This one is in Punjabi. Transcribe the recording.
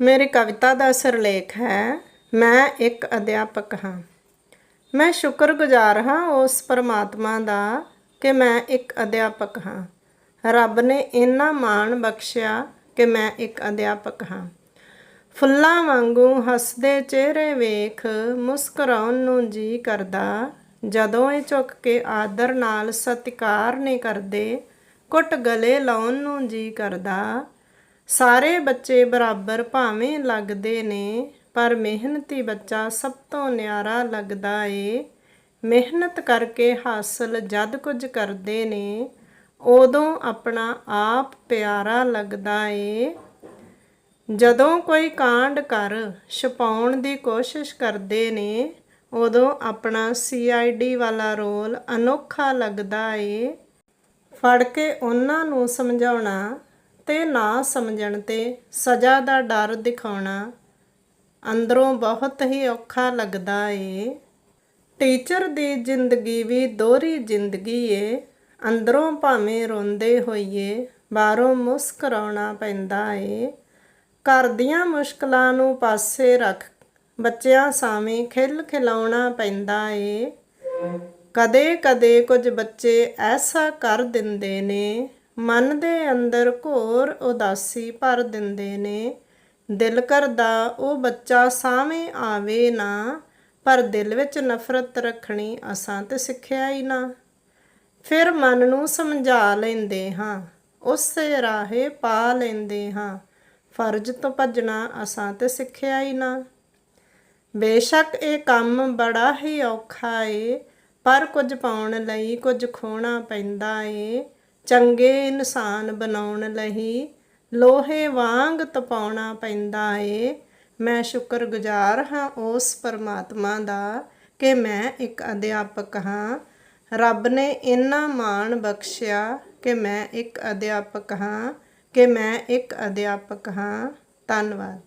ਮੇਰੀ ਕਵਿਤਾ ਦਾ ਸਿਰਲੇਖ ਹੈ, ਮੈਂ ਇੱਕ ਅਧਿਆਪਕ ਹਾਂ। ਮੈਂ ਸ਼ੁਕਰਗੁਜ਼ਾਰ ਹਾਂ ਉਸ ਪਰਮਾਤਮਾ ਦਾ ਕਿ ਮੈਂ ਇੱਕ ਅਧਿਆਪਕ ਹਾਂ। ਰੱਬ ਨੇ ਇੰਨਾ ਮਾਣ ਬਖਸ਼ਿਆ ਕਿ ਮੈਂ ਇੱਕ ਅਧਿਆਪਕ ਹਾਂ। ਫੁੱਲਾਂ ਵਾਂਗੂ ਹੱਸਦੇ ਚਿਹਰੇ ਵੇਖ ਮੁਸਕਰਾਉਣ ਨੂੰ ਜੀ ਕਰਦਾ, ਜਦੋਂ ਇਹ ਝੁੱਕ ਕੇ ਆਦਰ ਨਾਲ ਸਤਿਕਾਰ ਨਹੀਂ ਕਰਦੇ, ਕੁੱਟ ਗਲੇ ਲਾਉਣ ਨੂੰ ਜੀ ਕਰਦਾ ਸਾਰੇ ਬੱਚੇ ਬਰਾਬਰ ਭਾਵੇਂ ਲੱਗਦੇ ਨੇ, ਪਰ ਮਿਹਨਤੀ ਬੱਚਾ ਸਭ ਤੋਂ ਨਿਆਰਾ ਲੱਗਦਾ ਏ। ਮਿਹਨਤ ਕਰਕੇ ਹਾਸਲ ਜਦ ਕੁਝ ਕਰਦੇ ਨੇ, ਉਦੋਂ ਆਪਣਾ ਆਪ ਪਿਆਰਾ ਲੱਗਦਾ ਏ। ਜਦੋਂ ਕੋਈ ਕਾਂਡ ਕਰ ਛੁਪਾਉਣ ਦੀ ਕੋਸ਼ਿਸ਼ ਕਰਦੇ ਨੇ, ਉਦੋਂ ਆਪਣਾ ਸੀਆਈਡੀ ਵਾਲਾ ਰੋਲ ਅਨੋਖਾ ਲੱਗਦਾ ਏ। ਫੜ ਕੇ ਉਹਨਾਂ ਨੂੰ ਸਮਝਾਉਣਾ ਤੇ ਨਾ ਸਮਝਣ ਤੇ ਸਜ਼ਾ ਦਾ ਡਰ ਦਿਖਾਉਣਾ ਅੰਦਰੋਂ ਬਹੁਤ ਹੀ ਔਖਾ ਲੱਗਦਾ ਏ। ਟੀਚਰ ਦੀ ਜ਼ਿੰਦਗੀ ਵੀ ਦੋਹਰੀ ਜ਼ਿੰਦਗੀ ਏ। ਅੰਦਰੋਂ ਭਾਵੇਂ ਰੋਂਦੇ ਹੋਈਏ, ਬਾਹਰੋਂ ਮੁਸਕਰਾਉਣਾ ਪੈਂਦਾ ਏ। ਘਰ ਦੀਆਂ ਮੁਸ਼ਕਲਾਂ ਨੂੰ ਪਾਸੇ ਰੱਖ, ਬੱਚਿਆਂ ਸਾਹਮਣੇ ਖਿਲ ਖਿਲਾਉਣਾ ਪੈਂਦਾ ਏ। ਕਦੇ ਕਦੇ ਕੁਝ ਬੱਚੇ ਐਸਾ ਕਰ ਦਿੰਦੇ ਨੇ ਮਨ ਦੇ ਅੰਦਰ ਘੋਰ ਉਦਾਸੀ ਭਰ ਦਿੰਦੇ ਨੇ। ਦਿਲ ਕਰਦਾ ਉਹ ਬੱਚਾ ਸਾਹਮਣੇ ਆਵੇ ਨਾ, ਪਰ ਦਿਲ ਵਿੱਚ ਨਫ਼ਰਤ ਰੱਖਣੀ ਅਸਾਂ ਤੇ ਸਿੱਖਿਆ ਹੀ ਨਾ। ਫਿਰ ਮਨ ਨੂੰ ਸਮਝਾ ਲੈਂਦੇ ਹਾਂ, ਉਸੇ ਰਾਹੇ ਪਾ ਲੈਂਦੇ ਹਾਂ, ਫਰਜ਼ ਤੋਂ ਭੱਜਣਾ ਅਸਾਂ ਤੇ ਸਿੱਖਿਆ ਹੀ ਨਾ। ਬੇਸ਼ੱਕ ਇਹ ਕੰਮ ਬੜਾ ਹੀ ਔਖਾ ਏ, ਪਰ ਕੁਝ ਪਾਉਣ ਲਈ ਕੁਝ ਖੋਣਾ ਪੈਂਦਾ ਏ। ਚੰਗੇ ਇਨਸਾਨ ਬਣਾਉਣ ਲਈ ਲੋਹੇ ਵਾਂਗ ਤਪਾਉਣਾ ਪੈਂਦਾ ਏ। ਮੈਂ ਸ਼ੁਕਰਗੁਜ਼ਾਰ ਹਾਂ ਉਸ ਪਰਮਾਤਮਾ ਦਾ ਕਿ ਮੈਂ ਇੱਕ ਅਧਿਆਪਕ ਹਾਂ। ਰੱਬ ਨੇ ਇੰਨਾ ਮਾਣ ਬਖਸ਼ਿਆ ਕਿ ਮੈਂ ਇੱਕ ਅਧਿਆਪਕ ਹਾਂ, ਕਿ ਮੈਂ ਇੱਕ ਅਧਿਆਪਕ ਹਾਂ। ਧੰਨਵਾਦ।